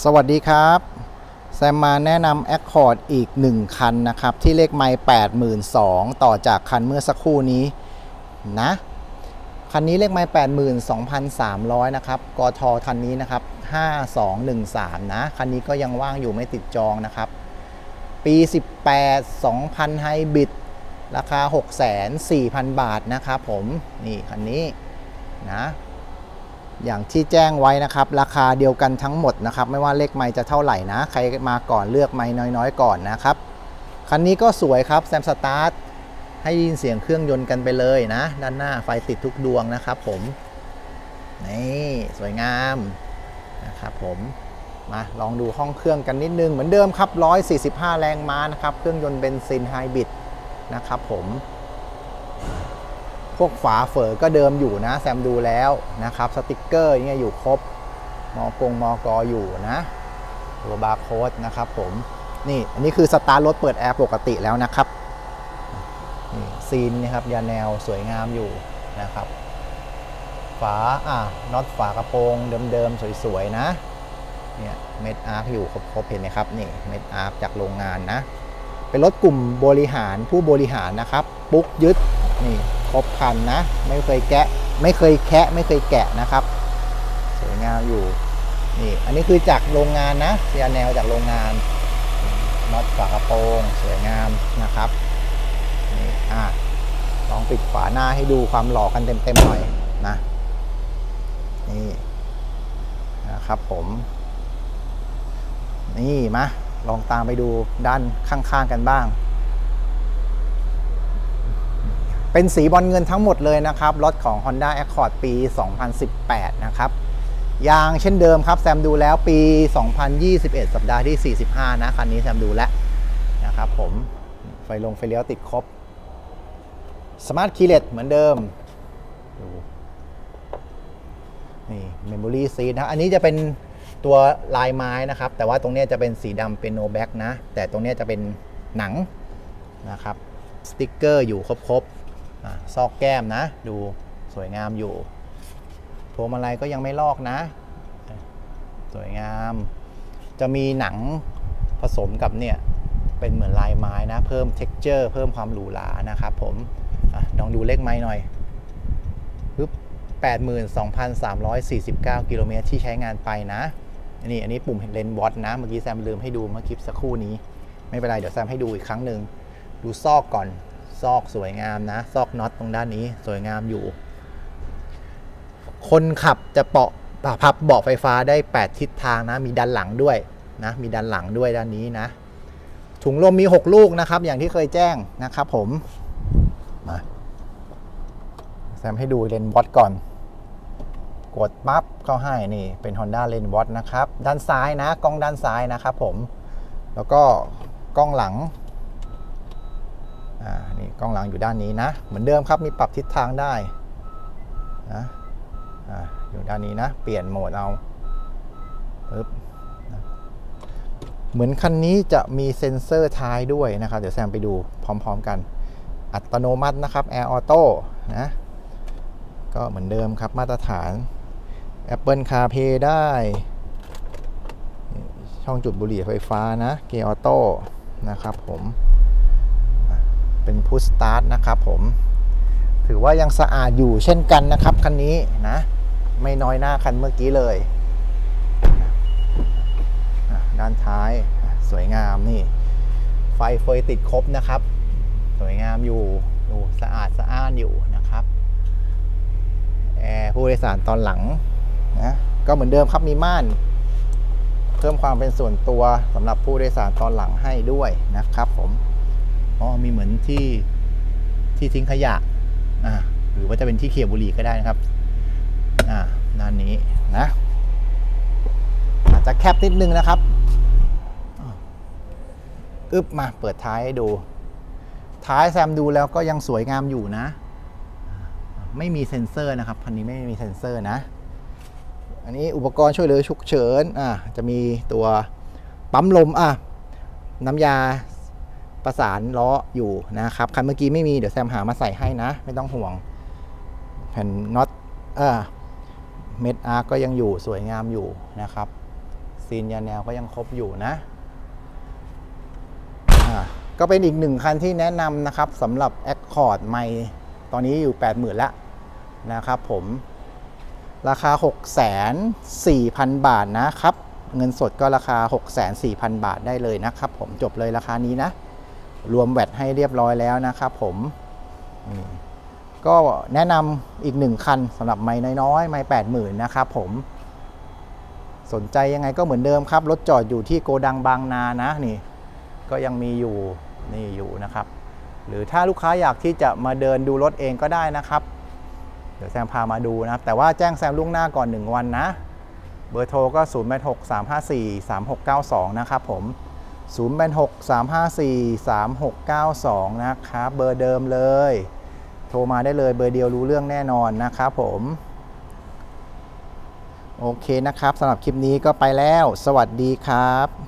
สวัสดีครับ แซมมาแนะนำ Accord อีก 1 คันนะครับ ที่เลขไมล์82,000 ต่อจากคันเมื่อสักครู่นี้นะ คันนี้เลขไมล์82,300 นะครับ กทคันนี้นะครับ 5213 นะ คันนี้ก็ยังว่างอยู่ไม่ติดจองนะครับ ปี 18 2,000ไฮบริดราคา6,400,000 บาทนะครับผม นี่คันนี้นะ อย่างที่แจ้งไว้นะครับ ราคาเดียวกันทั้งหมดนะครับ ไม่ว่าเลขไม้จะเท่าไหร่นะ ใครมาก่อนเลือกไม้น้อยๆ ก่อนนะครับ คันนี้ก็สวยครับแซมสตาร์ทให้ยินเสียงเครื่องยนต์กันไปเลยนะ ด้านหน้าไฟติดทุกดวงนะครับผม นี่สวยงามนะครับผม มาลองดูห้องเครื่องกันนิดนึง เหมือนเดิมครับ 145 แรงม้านะครับ เครื่องยนต์เบนซินไฮบริดนะครับผม พวกฝาเฝอก็เดิมอยู่นะแซมดูแล้วนะครับสติกเกอร์เนี่ยอยู่ครบมอกงมอกออยู่นะตัวบาร์โค้ดนะครับผมนี่อันนี้คือสตาร์ทรถเปิดแอร์ปกติแล้วนะครับนี่ซีนนี่ครับยาแนวสวยงามอยู่นะครับ ฝาอะน็อตฝากระโปรงเดิมๆสวยๆนะเนี่ยเม็ดอาร์คอยู่ครบๆเห็นไหมครับนี่เม็ดอาร์คจากโรงงานนะ เป็นรถกลุ่มบริหารผู้บริหารนะครับ ปุ๊กยึดนี่ ครบคันนะ ไม่เคยแกะ ไม่เคยแคะไม่เคยแกะนะครับ สวยงามอยู่นี่อันนี้คือจากโรงงานนะยแนวจากโรงงานน็อตฝากระโปรงสวยงามนะครับนี่อะลองปิดฝาหน้าให้ดูความหล่อกันเต็มๆหน่อยนะนี่นะครับผมนี่มาลองตามไปดูด้านข้างๆกันบ้าง เป็นสีบอลเงินทั้งหมดเลยนะครับรถของ Honda Accord ปี 2018 นะครับยางเช่นเดิมครับแซมดูแล้วปี 2021 สัปดาห์ที่ 45 นะคันนี้แซมดูแล้วนะครับผมไฟลงไฟเลี้ยวติดครบ Smart Keyless เหมือนเดิมดนี่ Memory Seat นะอันนี้จะเป็นตัวลายไม้นะครับ แต่ว่าตรงนี้จะเป็นสีดำเป็นโนแบ็กนะ แต่ตรงนี้จะเป็นหนังนะครับสติกเกอร์อยู่ครบๆ ซอกแก้มนะ ดูสวยงามอยู่พวงมาลัยก็ยังไม่ลอกนะ สวยงาม จะมีหนังผสมกับเนี่ย เป็นเหมือนลายไม้นะ เพิ่ม t e x t อร์เพิ่มความหรูหรานะครับผมอลองดูเลขไม้หน่อยปึ๊บ82,349 กิโลเมตรที่ใช้งานไปนะนี่อันนี้ปุ่มเลนวอตนะ เมื่อกี้แซมลืมให้ดูเมื่อคลิปสักครู่นี้ ไม่เป็นไร เดี๋ยวแซมให้ดูอีกครั้งหนึ่ง ดูซอกก่อน ซอกสวยงามนะ ซอกน็อตตรงด้านนี้สวยงามอยู่ คนขับจะเปาะพับเบาะไฟฟ้าได้ 8 ทิศทางนะ มีด้านหลังด้วยนะ มีด้านหลังด้วยด้านนี้นะ ถุงลมมี 6 ลูกนะครับ อย่างที่เคยแจ้งนะครับผม มาแซมให้ดูเลนวอตก่อน กดปั๊บเข้าให้นี่ เป็น Honda l e n w a t นะครับ ด้านซ้ายนะ กล้องด้านซ้ายนะครับผม แล้วก็กล้องหลัง กล้องหลังอยู่ด้านนี้นะ เหมือนเดิมครับมีปรับทิศทางได้นะออยู่ด้านนี้นะ เปลี่ยนโหมดเอาปึ๊บนะเหมือนคันนี้จะมีเซ็นเซอร์ท้ายด้วยนะครับ เดี๋ยวแซมไปดูพร้อม ๆกัน อัตโนมัตินะครับ Air Auto นะ ก็เหมือนเดิมครับมาตรฐาน Apple CarPlay ได้ ช่องจุดบุหรี่ไฟฟ้านะ เกียร์ออโต้นะครับผม เป็นพุ s สตาร์ทนะครับผม ถือว่ายังสะอาดอยู่เช่นกันนะครับคันนี้นะ ไม่น้อยหน้าคันเมื่อกี้เลย ด้านท้ายสวยงามนี่ ไฟเฟยติดครบนะครับ สวยงามอยู่ดูสะอาดสะอ้านอยู่นะครับแอร์ผู้โดยสารตอนหลังนะก็เหมือนเดิมครับมีม่าน เพิ่มความเป็นส่วนตัวสำหรับผู้โดยสารตอนหลังให้ด้วยนะครับผม มีเหมือนที่ที่ทิ้งขยะอ่าหรือว่าจะเป็นที่เขี่ยบุหรี่ก็ได้นะครับอ่าด้านนี้นะอาจจะแคบนิดนึงนะครับอึบมาเปิดท้ายให้ดู ท้ายแซมดูแล้วก็ยังสวยงามอยู่นะ ไม่มีเซ็นเซอร์นะครับคันนี้ไม่มีเซ็นเซอร์นะ อันนี้อุปกรณ์ช่วยเหลือฉุกเฉินอะจะมีตัวปั๊มลมอะน้ำยา ประสานล้ออยู่นะครับคันเมื่อกี้ไม่มีเดี๋ยวแซมหามาใส่ให้นะ ไม่ต้องห่วง แผ่นน็อตเอะเม็ดอาร์ก็ยังอยู่สวยงามอยู่นะครับ ซีนยาแนวก็ยังครบอยู่นะก็เป็นอีกหนึ่งคันที่แนะนำนะครับสำหรับ Accord ใหม่ตอนนี้อยู่ 80,000ละนะครับผมราคา6,400,000 บาทนะครับ เงินสดก็ราคา6,400,000 บาทได้เลยนะครับ ผมจบเลยราคานี้นะ รวมแวตให้เรียบร้อยแล้วนะครับผมนี่ก็แนะนำอีกหนึ่งคันสำหรับไม่น้อยๆ ไม่แปดหมื่นนะครับผม สนใจยังไงก็เหมือนเดิมครับ รถจอดอยู่ที่โกดังบางนานะนี่ ก็ยังมีอยู่นี่อยู่นะครับ หรือถ้าลูกค้าอยากที่จะมาเดินดูรถเองก็ได้นะครับ เดี๋ยวแซมพามาดูนะครับ แต่ว่าแจ้งแซมล่วงหน้าก่อน 1 วันนะ เบอร์โทรก็ 0 8 6 3 5 4 3 6 9 2 นะครับผม 0 8 6 3 5 4 3 6 9 2 นะครับ เบอร์เดิมเลย โทรมาได้เลยเบอร์เดียวรู้เรื่องแน่นอนนะครับผม โอเคนะครับสำหรับคลิปนี้ก็ไปแล้ว สวัสดีครับ